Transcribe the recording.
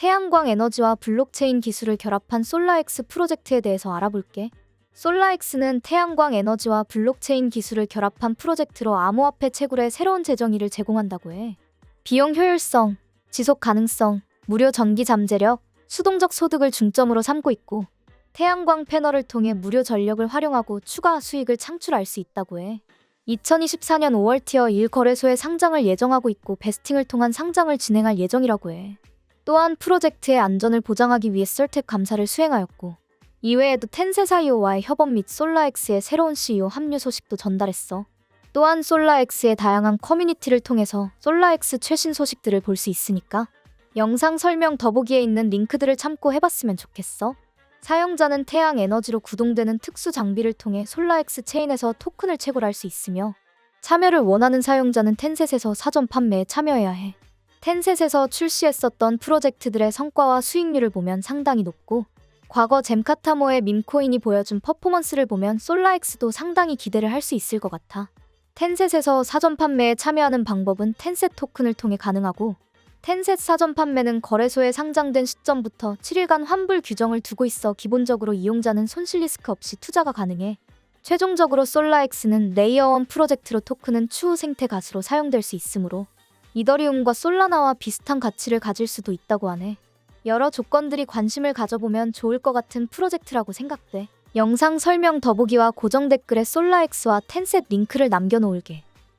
태양광 에너지와 블록체인 기술을 결합한 솔라엑스 프로젝트에 대해서 알아볼게. 솔라엑스는 태양광 에너지와 블록체인 기술을 결합한 프로젝트로 암호화폐 채굴의 새로운 재정의를 제공한다고 해. 비용 효율성, 지속 가능성, 무료 전기 잠재력, 수동적 소득을 중점으로 삼고 있고 태양광 패널을 통해 무료 전력을 활용하고 추가 수익을 창출할 수 있다고 해. 2024년 5월 티어 1 거래소에 상장을 예정하고 있고 베스팅을 통한 상장을 진행할 예정이라고 해. 또한 프로젝트의 안전을 보장하기 위해 썰텍 감사를 수행하였고 이외에도 텐세 사이오와의 협업 및 솔라엑스의 새로운 CEO 합류 소식도 전달했어. 또한 솔라엑스의 다양한 커뮤니티를 통해서 솔라엑스 최신 소식들을 볼 수 있으니까 영상 설명 더보기에 있는 링크들을 참고 해봤으면 좋겠어. 사용자는 태양 에너지로 구동되는 특수 장비를 통해 솔라엑스 체인에서 토큰을 채굴할 수 있으며 참여를 원하는 사용자는 텐셋에서 사전 판매에 참여해야 해. 텐셋에서 출시했었던 프로젝트들의 성과와 수익률을 보면 상당히 높고 과거 잼카타모의 밈코인이 보여준 퍼포먼스를 보면 솔라엑스도 상당히 기대를 할 수 있을 것 같아. 텐셋에서 사전 판매에 참여하는 방법은 텐셋 토큰을 통해 가능하고 텐셋 사전 판매는 거래소에 상장된 시점부터 7일간 환불 규정을 두고 있어 기본적으로 이용자는 손실 리스크 없이 투자가 가능해. 최종적으로 솔라엑스는 레이어 원 프로젝트로 토큰은 추후 생태 가수로 사용될 수 있으므로 이더리움과 솔라나와 비슷한 가치를 가질 수도 있다고 하네. 여러 조건들이 관심을 가져보면 좋을 것 같은 프로젝트라고 생각돼. 영상 설명 더보기와 고정 댓글에 솔라엑스와 텐셋 링크를 남겨놓을게.